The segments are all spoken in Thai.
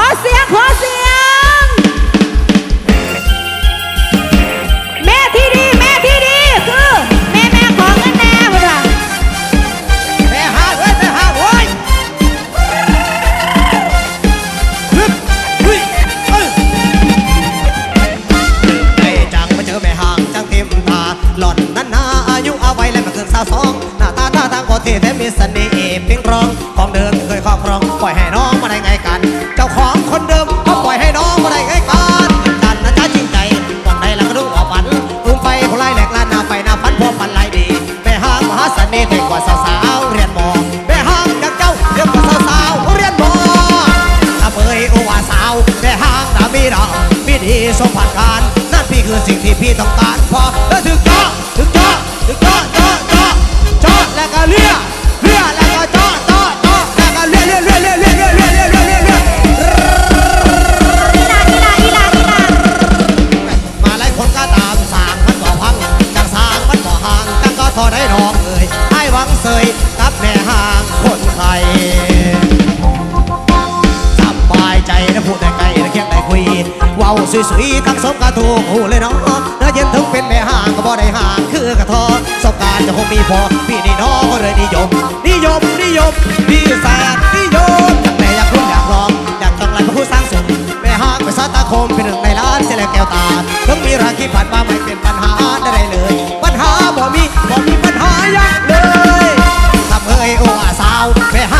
Posse! น่ห์เท่กว่าสาวๆเรียนมอแม่ห้างดังเจ้าเรียกว่าสาวๆเรียนมอถ้าเผยโอวาสาวแต่หางดามีดาวมีดีสมผัสการ นั่นพี่คือสิ่งที่พี่ต้องการพอ สวยๆทั้งสมกระทูกหูเลยเนาะน่าเย็นถึงเป็นแม่ห่างก็บ่ได้ห่างคือกระทอสบการจะคงมีพอพี่นี่น้องก็เลยนิยม นิยมนิยมพี่แสนนิยมอยากแม่อยากรู้อยากลองอยากต้องไรมาผู้สร้างสมแม่ห่างไปสาตาคมเป็นหนึ่งในล้านเสียแล้วแก้วตาต้องมีราคีผ่านมาไม่เป็นปัญหาได้เลย ปัญหาบ่มีบ่มีปัญหายักเลยทำเอ้ยโอ้อาสาวแม่ห้าง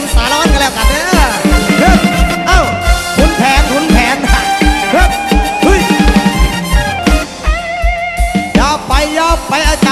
มสารวัตรกันแล้วกันเด้อเอ้าขุนแผนขุนแผนเรับเฮ้ยอย่าไปอย่าไปอ